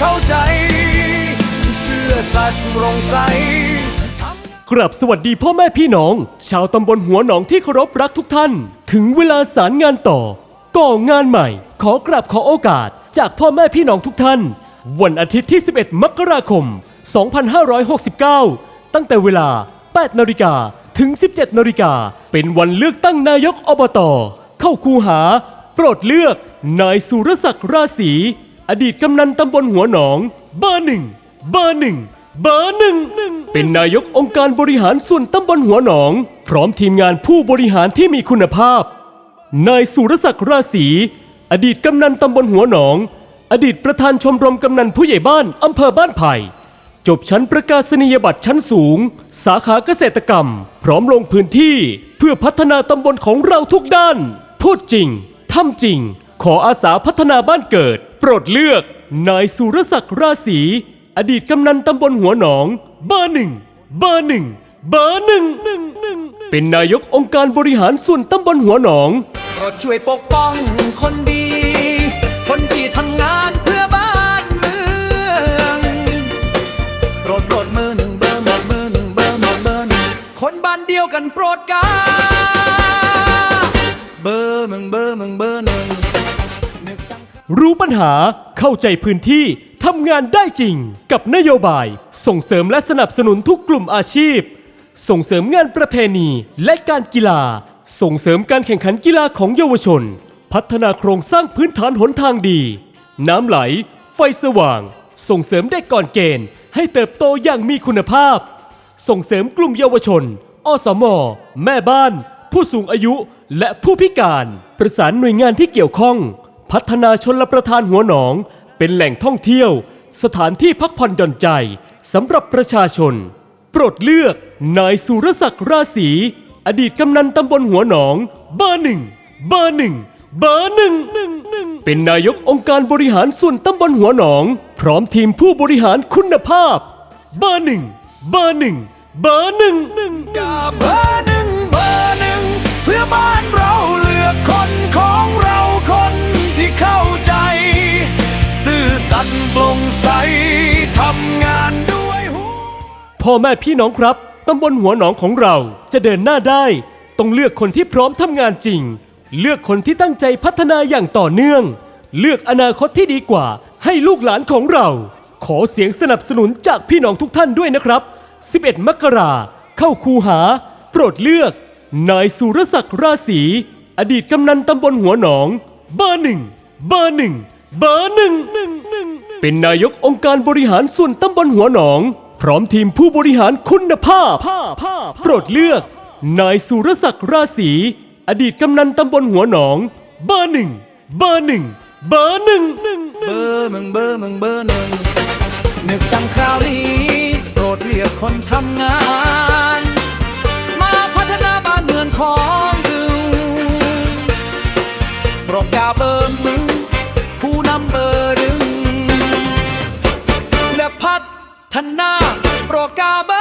สัตย์โปร่งใสกราบสวัสดีพ่อแม่พี่น้อง ชาวตำบลหัวหนองที่เคารพรักทุกท่าน ถึงเวลาสารงานต่อ ก่องานใหม่ ขอกราบขอโอกาส จากพ่อแม่พี่น้องทุกท่าน วันอาทิตย์ที่ 11 มกราคม 2569 ตั้งแต่เวลา 8นาฬิกาถึง 17นาฬิกาเป็นวันเลือกตั้งนายกอบต เข้าคูหา โปรดเลือกนายสุรศักดิ์ราศี อดีตกำนันตำบลหัวหนอง เบอร์หนึ่งเบอร์หนึ่งเบอร์หนึ่งเป็นนายกองค์การบริหารส่วนตำบลหัวหนอง พร้อมทีมงานผู้บริหารที่มีคุณภาพ นายสุรศักดิ์ราศีอดีตกำนันตำบลหัวหนอง อดีตประธานชมรมกำนันผู้ใหญ่บ้านอำเภอบ้านไผ่จบชั้นประกาศนียบัตรชั้นสูง สาขาเกษตรกรรม พร้อมลงพื้นที่เพื่อพัฒนาตำบลของเราทุกด้าน พูดจริงทำจริง ขออาสาพัฒนาบ้านเกิด โปรดเลือก นายสุรศักดิ์ราศีอดีตกำนันตำบลหัวหนอง เบอร์หนึ่งเบอร์หนึ่งเบอร์หนึ่งเป็นนายกองค์การบริหารส่วนตำบลหัวหนอง โปรดช่วยปกป้องคนดี คนที่ทำงานเพื่อบ้านเมืองโปรดโปรดมือหนึ่งเบอร์หมดมือหนึ่งเบอร์หมดเบอร์หนึ่งคนบ้านเดียวกันโปรดกา เบอร์มึงเบอร์มึงเบอร์หนึ่งรู้ปัญหาเข้าใจพื้นที่ทำงานได้จริง กับนโยบาย ส่งเสริมและสนับสนุนทุกกลุ่มอาชีพ ส่งเสริมงานประเพณีและการกีฬา ส่งเสริมการแข่งขันกีฬาของเยาวชน พัฒนาโครงสร้างพื้นฐานหนทางดี น้ำไหล ไฟสว่าง ส่งเสริมเด็กก่อนเกณฑ์ ให้เติบโตอย่างมีคุณภาพ ส่งเสริมกลุ่มเยาวชน อสม แม่บ้าน ผู้สูงอายุและผู้พิการ ประสานหน่วยงานที่เกี่ยวข้อง พัฒนาชนลประทานหัวหนอง เป็นแหล่งท่องเที่ยว สถานที่พักผ่อนหย่อนใจสำหรับประชาชน โปรดเลือกนายสุรศักดิ์ราศีอดีตกำนันตำบลหัวหนอง เบอร์หนึ่งเบอร์หนึ่งเบอร์หนึ่งเป็นนายกองค์การบริหารส่วนตำบลหัวหนอง พร้อมทีมผู้บริหารคุณภาพ เบอร์หนึ่งเบอร์หนึ่งเบอร์หนึ่งกับเบอร์ บ้านเราเลือกคนของเราคนที่เข้าใจ ซื่อสัตย์โปร่งใสทำงานด้วยหัว พ่อแม่พี่น้องครับ ตำบลหัวหนองของเราจะเดินหน้าได้ ต้องเลือกคนที่พร้อมทำงานจริง เลือกคนที่ตั้งใจพัฒนาอย่างต่อเนื่อง เลือกอนาคตที่ดีกว่า ให้ลูกหลานของเรา ขอเสียงสนับสนุนจากพี่น้องทุกท่านด้วยนะครับ 11 มกราเข้าคูหา โปรดเลือก นายสุรศักดิ์ราศีอดีตกำนันตำบลหัวหนอง เบอร์หนึ่งเบอร์หนึ่งเบอร์หนึ่งเป็นนายกองค์การบริหารส่วนตำบลหัวหนอง พร้อมทีมผู้บริหารคุณภาพ โปรดเลือก นายสุรศักดิ์ราศีอดีตกำนันตำบลหัวหนอง เบอร์หนึ่งเบอร์หนึ่งเบอร์หนึ่งเบอร์มึงเบอร์มึงเบอร์หนึ่งนึกตั้งคราวนี้โปรดเรียกคนทำงาน เบอร์มือผู้นำเบอร์หนึ่งและพัฒนาโปรดกาเบ